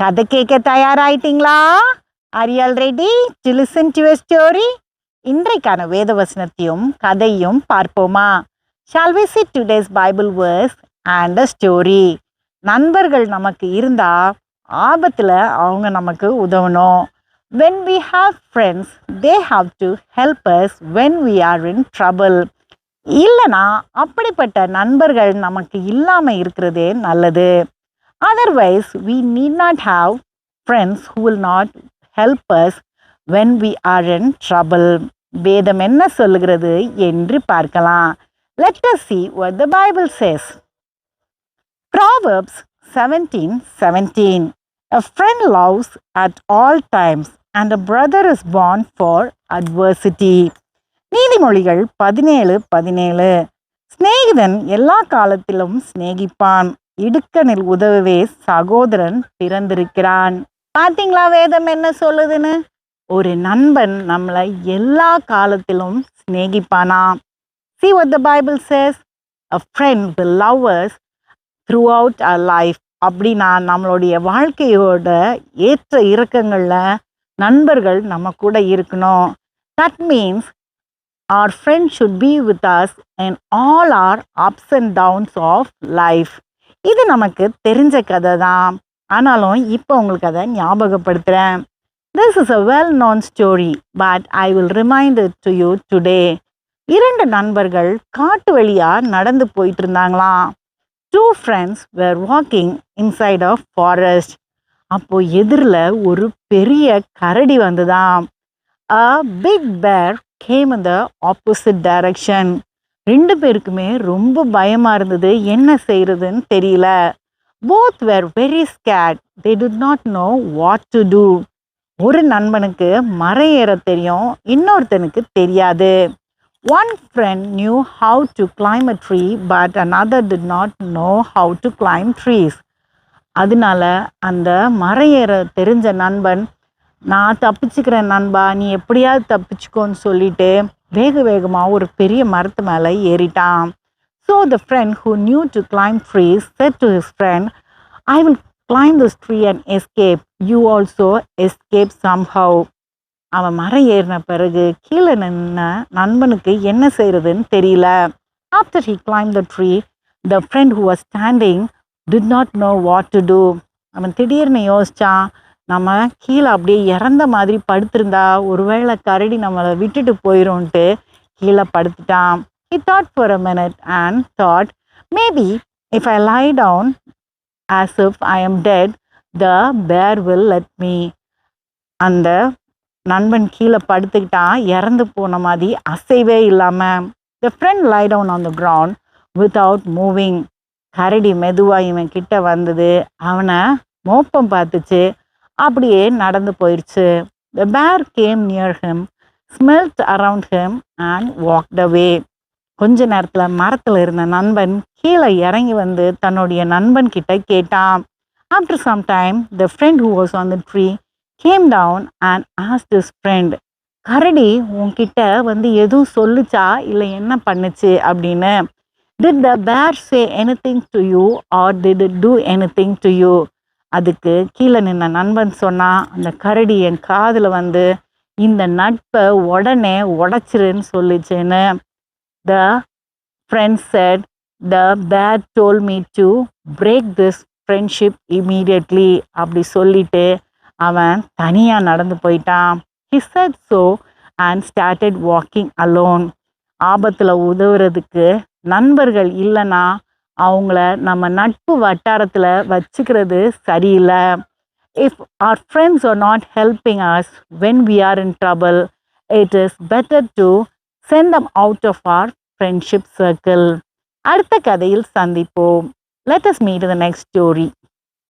கதை கேட்க தயாராயிட்டீங்களா? Are you ready to listen to story இன்றைக்கான வேத வசனத்தையும் கதையும் பார்ப்போமா? Shall we sit today's Bible verse and a story நண்பர்கள் நமக்கு இருந்தால் ஆபத்தில் அவங்க நமக்கு உதவணும். When we have friends they have to help us when we are in trouble. இல்லைனா அப்படிப்பட்ட நண்பர்கள் நமக்கு இல்லாமல் இருக்கிறதே நல்லது. otherwise we need not have friends who will not help us when we are in trouble வேதம் என்ன சொல்லுகிறது என்று பார்க்கலாம் let us see what the bible says proverbs 17 17 a friend loves at all times and a brother is born for adversity நீதிமொழிகள் பதினேழு பதினேழு சிநேகிதன் எல்லா காலத்திலும் சிநேகிப்பான் இடுக்கனில் உதவவே சகோதரன் பிறந்திருக்கிறான். பாத்தீங்களா வேதம் என்ன சொல்லுதுன்னு? ஒரு நண்பன் நம்மளை எல்லா காலத்திலும் சிநேகிப்பானா see what the Bible says a friend will will love throughout a life அப்படின்னா நம்மளுடைய வாழ்க்கையோட ஏற்ற இறக்கங்களில் நண்பர்கள் நம்ம கூட இருக்கணும். That means our friend should be with us in all our ups and downs of life. இது நமக்கு தெரிஞ்ச கதை தான் ஆனாலும் இப்போ உங்களுக்கு அதை ஞாபகப்படுத்துகிறேன் this is a well known story but I will remind it to you today இரண்டு நண்பர்கள் காட்டு வழியாக நடந்து போயிட்டு இருந்தாங்களாம் two friends were walking inside of forest அப்போ எதிரில் ஒரு பெரிய கரடி வந்துதான். A big bear came in opposite direction ரெண்டு பேருக்குமே ரொம்ப பயமாக இருந்தது. என்ன செய்கிறதுன்னு தெரியல. Both were very scared they did not know what to do ஒரு நண்பனுக்கு மரம் ஏற தெரியும். இன்னொருத்தனுக்கு தெரியாது. One friend knew how to climb a tree but another do not know how to climb trees அதனால அந்த மரம் ஏற தெரிஞ்ச நண்பன் நான் தப்பிச்சுக்கிறேன் நண்பா. நீ எப்படியாவது தப்பிச்சுக்கோன்னு சொல்லிட்டு வேக வேகமாக ஒரு பெரிய மரத்து மேலே ஏறிட்டான் so the friend who knew to climb trees said to his friend I will climb this tree and escape you also escape somehow அவன் மரம் ஏறின பிறகு கீழே நின்ன நண்பனுக்கு என்ன செய்கிறதுன்னு தெரியல after he climb the tree the friend who was standing did not know what to do அவன் திடீர்னு யோசித்தான் நம்ம கீழே அப்படியே இறந்த மாதிரி படுத்திருந்தா ஒருவேளை கரடி நம்மளை விட்டுட்டு போயிடும்ன்ட்டு கீழே படுத்துட்டான். He thought for a minute and thought maybe if I lie down as if I am dead the bear will let me அந்த நண்பன் கீழே படுத்துக்கிட்டான் இறந்து போன மாதிரி அசைவே இல்லாமல் the friend lie down on the ground without moving கரடி மெதுவாக இவன் கிட்ட வந்தது. அவனை மோப்பம் பார்த்துச்சு. அப்படியே நடந்து போயிடுச்சு the bear came near him smelt around him and walk the way கொஞ்ச நேரத்தில் மரத்தில் இருந்த நண்பன் கீழே இறங்கி வந்து தன்னுடைய நண்பன் கிட்ட கேட்டான். After some time the friend who was on the tree came down and asked this friend கரடி உன்கிட்ட வந்து எதுவும் சொல்லுச்சா? இல்லை என்ன பண்ணுச்சு? அப்படின்னு. Did the bear say anything to you or did it do anything to you அதுக்கு கீழே நின்ன நண்பன் சொன்னான் அந்த கரடி என் காதில் வந்து இந்த நட்பை உடனே உடச்சிருன்னு சொல்லிச்சுன்னு the friend said the bear told me to break this friendship immediately அப்படி சொல்லிட்டு அவன் தனியாக நடந்து போயிட்டான். He said so and started walking alone ஆபத்தில் உதவுறதுக்கு நண்பர்கள் இல்லைன்னா அவங்கள நம்ம நட்பு வட்டாரத்தில் வச்சுக்கிறது சரியில்லை. If our friends are not helping us when we are in trouble it is better to send them out of our friendship circle அடுத்த கதையில் சந்திப்போம். Let us meet the next story